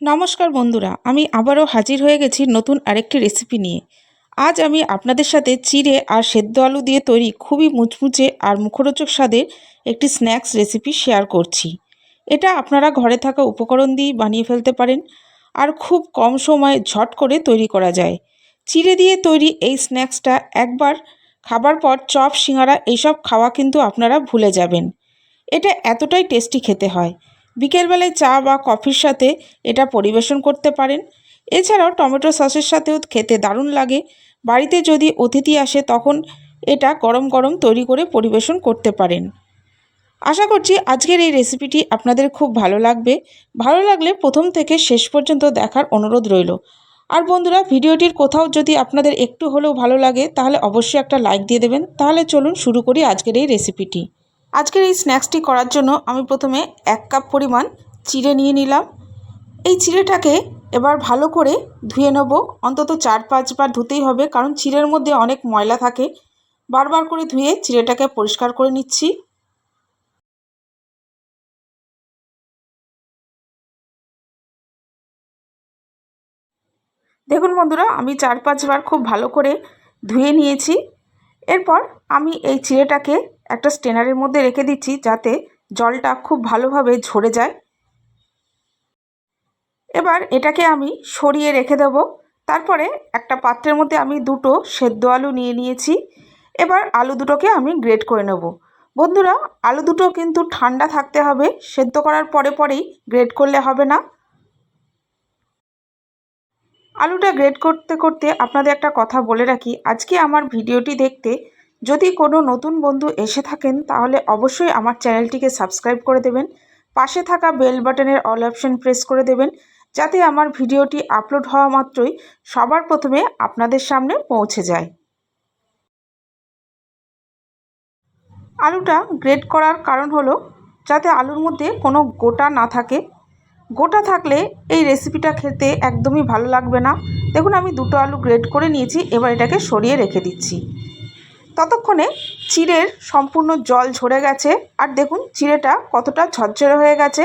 নমস্কার বন্ধুরা, আমি আবারও হাজির হয়ে গেছি নতুন আরেকটি রেসিপি নিয়ে। আজ আমি আপনাদের সাথে চিড়ে আর সেদ্ধ আলু দিয়ে তৈরি খুবই মুচমুচে আর মুখরোচক স্বাদের একটি স্ন্যাক্স রেসিপি শেয়ার করছি। এটা আপনারা ঘরে থাকা উপকরণ দিয়ে বানিয়ে ফেলতে পারেন আর খুব কম সময়ে ঝট করে তৈরি করা যায়। চিড়ে দিয়ে তৈরি এই স্ন্যাক্সটা একবার খাবার পর চপ, সিঙ্গারা, এইসব খাওয়া কিন্তু আপনারা ভুলে যাবেন। এটা এতটাই টেস্টি খেতে হয়। বিকেলবেলায় চা বা কফির সাথে এটা পরিবেশন করতে পারেন। এছাড়াও টমেটো সসের সাথেও খেতে দারুণ লাগে। বাড়িতে যদি অতিথি আসে, তখন এটা গরম গরম তৈরি করে পরিবেশন করতে পারেন। আশা করছি আজকের এই রেসিপিটি আপনাদের খুব ভালো লাগবে। ভালো লাগলে প্রথম থেকে শেষ পর্যন্ত দেখার অনুরোধ রইল। আর বন্ধুরা, ভিডিওটির কোথাও যদি আপনাদের একটু হলেও ভালো লাগে, তাহলে অবশ্যই একটা লাইক দিয়ে দেবেন। তাহলে চলুন শুরু করি আজকের এই রেসিপিটি। আজকের এই স্ন্যাক্সটি করার জন্য আমি প্রথমে এক কাপ পরিমাণ চিড়ে নিয়ে নিলাম। এই চিড়েটাকে এবার ভালো করে ধুয়ে নেব। অন্তত চার পাঁচবার ধুতেই হবে, কারণ চিড়ের মধ্যে অনেক ময়লা থাকে। বারবার করে ধুয়ে চিড়েটাকে পরিষ্কার করে নিচ্ছি। দেখুন বন্ধুরা, আমি চার পাঁচবার খুব ভালো করে ধুয়ে নিয়েছি। এরপর আমি এই চিড়েটাকে একটা স্টেনারের মধ্যে রেখে দিচ্ছি যাতে জলটা খুব ভালোভাবে ঝরে যায়। এবার এটাকে আমি সরিয়ে রেখে দেব। তারপরে একটা পাত্রের মধ্যে আমি দুটো সেদ্ধ আলু নিয়ে নিয়েছি। এবার আলু দুটোকে আমি গ্রেট করে নেব। বন্ধুরা, আলু দুটো কিন্তু ঠান্ডা থাকতে হবে। সেদ্ধ করার পরে পরেই গ্রেট করলে হবে না। আলুটা গ্রেড করতে করতে আপনাদের একটা কথা বলে রাখি। আজকে আমার ভিডিওটি দেখতে যদি কোনো নতুন বন্ধু এসে থাকেন, তাহলে অবশ্যই আমার চ্যানেলটিকে সাবস্ক্রাইব করে দেবেন। পাশে থাকা বেল বাটনের অল অপশন প্রেস করে দেবেন, যাতে আমার ভিডিওটি আপলোড হওয়া মাত্রই সবার প্রথমে আপনাদের সামনে পৌঁছে যায়। আলুটা গ্রেড করার কারণ হলো যাতে আলুর মধ্যে কোনো গোটা না থাকে। গোটা থাকলে এই রেসিপিটা খেতে একদমই ভালো লাগবে না। দেখুন, আমি দুটো আলু গ্রেট করে নিয়েছি, এবার এটাকে সরিয়ে রেখে দিচ্ছি। ততক্ষণে চিড়ের সম্পূর্ণ জল ঝরে গেছে, আর দেখুন, চিড়েটা কতটা ঝরঝরে হয়ে গেছে।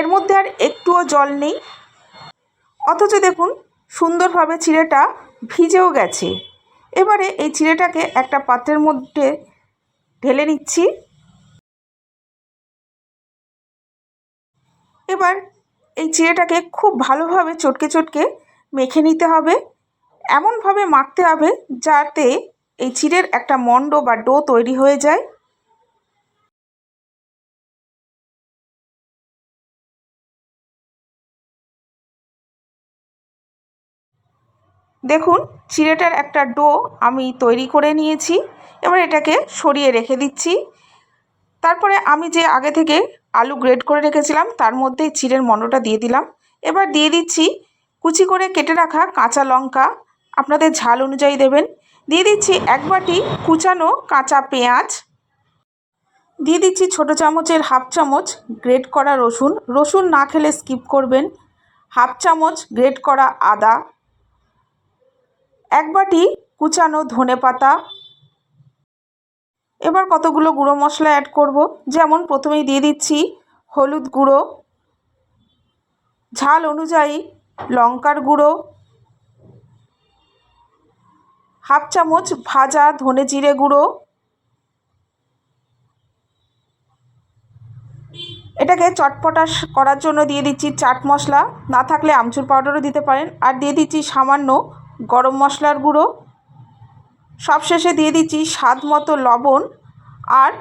এর মধ্যে আর একটুও জল নেই। অথচ দেখুন, সুন্দরভাবে চিড়েটা ভিজেও গেছে। এবারে এই চিড়েটাকে একটা পাত্রের মধ্যে ঢেলে নিচ্ছি। এবার এই চিড়েটাকে খুব ভালোভাবে চটকে চটকে মেখে নিতে হবে। এমনভাবে মাখতে হবে যাতে এই চিড়ের একটা মণ্ড বা ডো তৈরি হয়ে যায়। দেখুন, চিড়েটার একটা ডো আমি তৈরি করে নিয়েছি। এবার এটাকে সরিয়ে রেখে দিচ্ছি। তারপরে আমি যে আগে থেকে আলু গ্রেড করে রেখেছিলাম, তার মধ্যে চিড়ের মণ্ডটা দিয়ে দিলাম। এবার দিয়ে দিচ্ছি কুচি করে কেটে রাখা কাঁচা লঙ্কা। আপনাদের ঝাল অনুযায়ী দেবেন। দিয়ে দিচ্ছি এক বাটি কুচানো কাঁচা পেঁয়াজ। দিয়ে দিচ্ছি ছোটো চামচের হাফ চামচ গ্রেট করা রসুন। রসুন না খেলে স্কিপ করবেন। হাফ চামচ গ্রেট করা আদা। এক বাটি কুচানো ধনে পাতা এবার কতগুলো গুঁড়ো মশলা অ্যাড করব? যেমন প্রথমেই দিয়ে দিচ্ছি হলুদ গুঁড়ো, ঝাল অনুযায়ী লঙ্কার গুঁড়ো, হাফ চামচ ভাজা ধনে জিরে গুঁড়ো। এটাকে চটপটা করার জন্য দিয়ে দিচ্ছি চাট মশলা। না থাকলে আমচুর পাউডারও দিতে পারেন। আর দিয়ে দিচ্ছি সামান্য গরম মশলার গুঁড়ো। সবশেষে দিয়ে দিচ্ছি স্বাদ মতো লবণ আর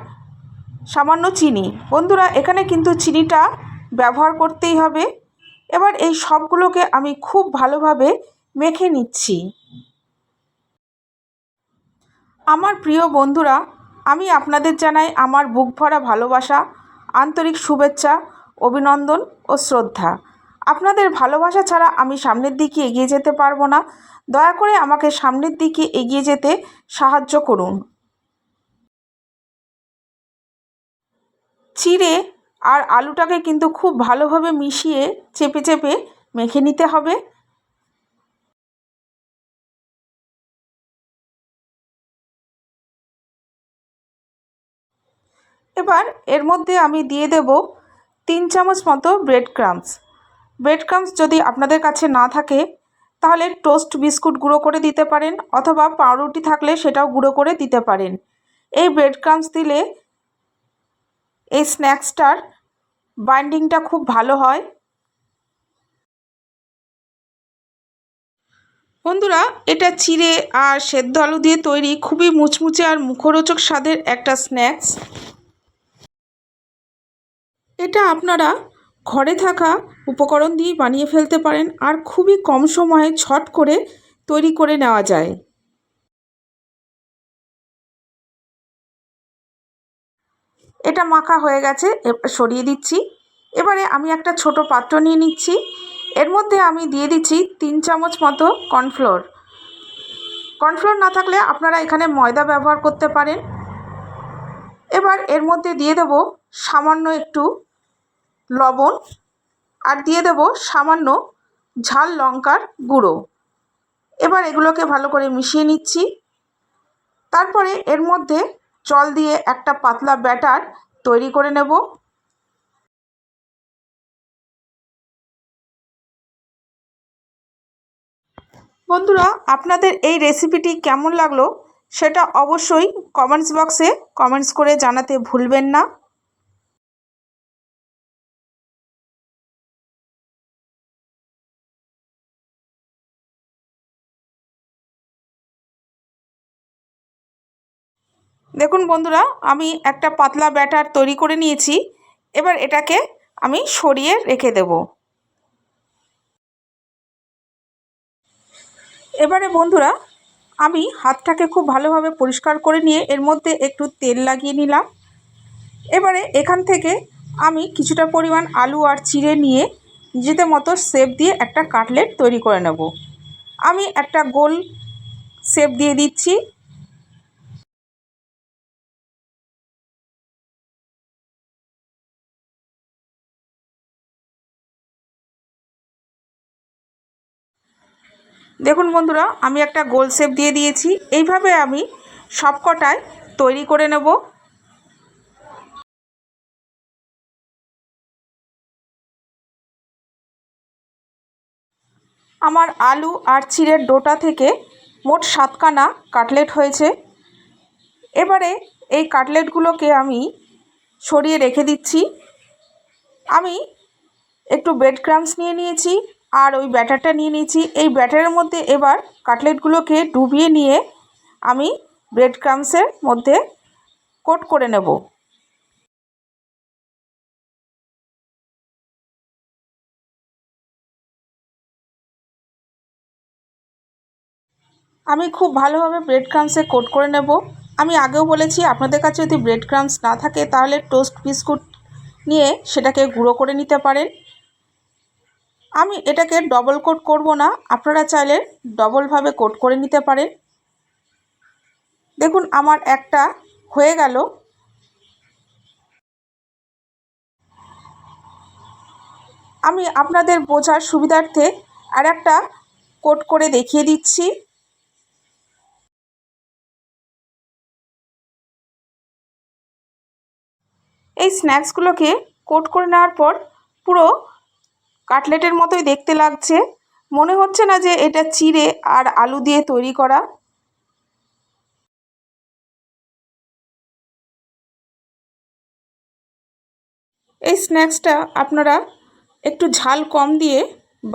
সামান্য চিনি। বন্ধুরা, এখানে কিন্তু চিনিটা ব্যবহার করতেই হবে। এবার এই সবগুলোকে আমি খুব ভালোভাবে মেখে নিচ্ছি। আমার প্রিয় বন্ধুরা, আমি আপনাদের জানাই আমার বুক ভরা ভালোবাসা, আন্তরিক শুভেচ্ছা, অভিনন্দন ও শ্রদ্ধা। আপনাদের ভালোবাসা ছাড়া আমি সামনের দিকে এগিয়ে যেতে পারব না। দয়া করে আমাকে সামনের দিকে এগিয়ে যেতে সাহায্য করুন। চিড়ে আর আলুটাকে কিন্তু খুব ভালোভাবে মিশিয়ে চেপে চেপে মেখে নিতে হবে। এবার এর মধ্যে আমি দিয়ে দেব তিন চামচ মতো ব্রেড ক্রামস ব্রেড ক্রামস যদি আপনাদের কাছে না থাকে, তাহলে টোস্ট বিস্কুট গুঁড়ো করে দিতে পারেন অথবা পাউরুটি থাকলে সেটাও গুঁড়ো করে দিতে পারেন। এই ব্রেড ক্রামস দিলে এই স্ন্যাক্সটার বাইন্ডিংটা খুব ভালো হয়। বন্ধুরা, এটা চিড়ে আর সেদ্ধ আলু দিয়ে তৈরি খুবই মুচমুচে আর মুখরোচক স্বাদের একটা স্ন্যাক্স এটা আপনারা ঘরে থাকা উপকরণ দিয়ে বানিয়ে ফেলতে পারেন আর খুবই কম সময়ে ছট করে তৈরি করে নেওয়া যায়। এটা মাখা হয়ে গেছে সরিয়ে দিচ্ছি। এবারে আমি একটা ছোট পাত্র নিয়ে নিচ্ছি। এর মধ্যে আমি দিয়ে দিচ্ছি তিন চামচ মতো কর্নফ্লোর। কর্নফ্লোর না থাকলে আপনারা এখানে ময়দা ব্যবহার করতে পারেন। এবার এর মধ্যে দিয়ে দেব সামান্য একটু লবণ আর দিয়ে দেব সামান্য ঝাল লঙ্কার গুঁড়ো। এবার এগুলোকে ভালো করে মিশিয়ে নিচ্ছি। তারপরে এর মধ্যে জল দিয়ে একটা পাতলা ব্যাটার তৈরি করে নেব। বন্ধুরা, আপনাদের এই রেসিপিটি কেমন লাগল সেটা অবশ্যই কমেন্টস বক্সে কমেন্টস করে জানাতে ভুলবেন না। দেখুন বন্ধুরা, আমি একটা পাতলা ব্যাটার তৈরি করে নিয়েছি। এবার এটাকে আমি সরিয়ে রেখে দেব। এবারে বন্ধুরা, আমি হাতটাকে খুব ভালোভাবে পরিষ্কার করে নিয়ে এর মধ্যে একটু তেল লাগিয়ে নিলাম। এবারে এখান থেকে আমি কিছুটা পরিমাণ আলু আর চিড়ে নিয়ে নিজেদের মতো শেপ দিয়ে একটা কাটলেট তৈরি করে নেব। আমি একটা গোল শেপ দিয়ে দিচ্ছি। দেখুন বন্ধুরা, আমি একটা গোল শেপ দিয়ে দিয়েছি। এইভাবে আমি সবকটায় তৈরি করে নেব। আমার আলু আর চিড়ের ডোটা থেকে মোট সাতখানা কাটলেট হয়েছে। এবারে এই কাটলেটগুলোকে আমি সরিয়ে রেখে দিচ্ছি। আমি একটু বেড ক্রামস নিয়ে নিয়েছি। আর ওই ব্যাটারটা নিয়ে নিয়েছি। এই ব্যাটারের মধ্যে এবার কাটলেটগুলোকে ডুবিয়ে নিয়ে আমি ব্রেড ক্রামসের মধ্যে কোট করে নেব। আমি খুব ভালোভাবে ব্রেড ক্রামসে কোট করে নেব। আমি আগেও বলেছি, আপনাদের কাছে যদি ব্রেড ক্রামস না থাকে, তাহলে টোস্ট বিস্কুট নিয়ে সেটাকে গুঁড়ো করে নিতে পারেন। আমি এটাকে ডবল কোট করব না। আপনারা চাইলে ডবলভাবে কোট করে নিতে পারেন। দেখুন, আমার একটা হয়ে গেল। আমি আপনাদের বোঝার সুবিধার্থে আর একটা কোট করে দেখিয়ে দিচ্ছি। এই স্ন্যাক্সগুলোকে কোট করে নেওয়ার পর পুরো কাটলেটের মতোই দেখতে লাগছে। মনে হচ্ছে না যে এটা চিড়ে আর আলু দিয়ে তৈরি করা। এই স্ন্যাক্সটা আপনারা একটু ঝাল কম দিয়ে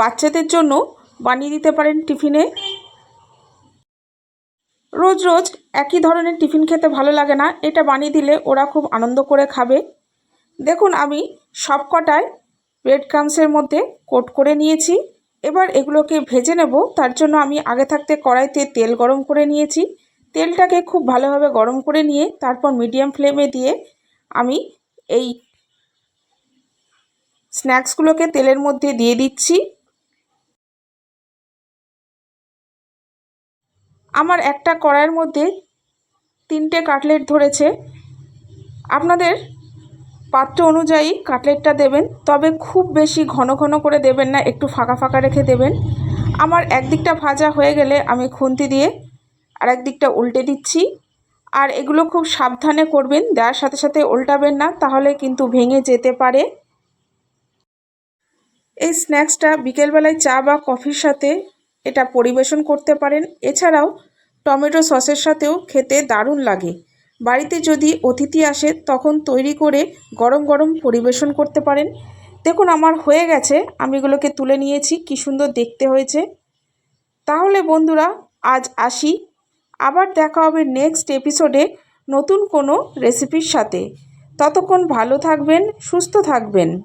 বাচ্চাদের জন্য বানিয়ে দিতে পারেন টিফিনে। রোজ রোজ একই ধরনের টিফিন খেতে ভালো লাগে না। এটা বানিয়ে দিলে ওরা খুব আনন্দ করে খাবে। দেখুন আমি সব কটায় ব্রেড ক্রামসের মধ্যে কোট করে নিয়েছি। এবার এগুলোকে ভেজে নেব। তার জন্য আমি আগে থাকতে কড়াইতে তেল গরম করে নিয়েছি। তেলটাকে খুব ভালোভাবে গরম করে নিয়ে তারপর মিডিয়াম ফ্লেমে দিয়ে আমি এই স্ন্যাক্সগুলোকে তেলের মধ্যে দিয়ে দিচ্ছি। আমার একটা কড়াইয়ের মধ্যে তিনটে কাটলেট ধরেছে। আপনাদের পাত্র অনুযায়ী কাটলেটটা দেবেন, তবে খুব বেশি ঘন ঘন করে দেবেন না, একটু ফাঁকা ফাঁকা রেখে দেবেন। আমার একদিকটা ভাজা হয়ে গেলে আমি খুন্তি দিয়ে আর একদিকটা উল্টে দিচ্ছি। আর এগুলো খুব সাবধানে করবেন, দেওয়ার সাথে সাথে উল্টাবেন না, তাহলে কিন্তু ভেঙে যেতে পারে। এই স্ন্যাক্সটা বিকেলবেলায় চা বা কফির সাথে এটা পরিবেশন করতে পারেন। এছাড়াও টমেটো সসের সাথেও খেতে দারুণ লাগে। বাড়িতে যদি অতিথি আসে, তখন তৈরি করে গরম গরম পরিবেশন করতে পারেন। দেখুন, আমার হয়ে গেছে। আমি এগুলোকে তুলে নিয়েছি। কি সুন্দর দেখতে হয়েছে। তাহলে বন্ধুরা, আজ আসি। আবার দেখা হবে নেক্সট এপিসোডে নতুন কোনো রেসিপির সাথে। ততক্ষণ ভালো থাকবেন, সুস্থ থাকবেন।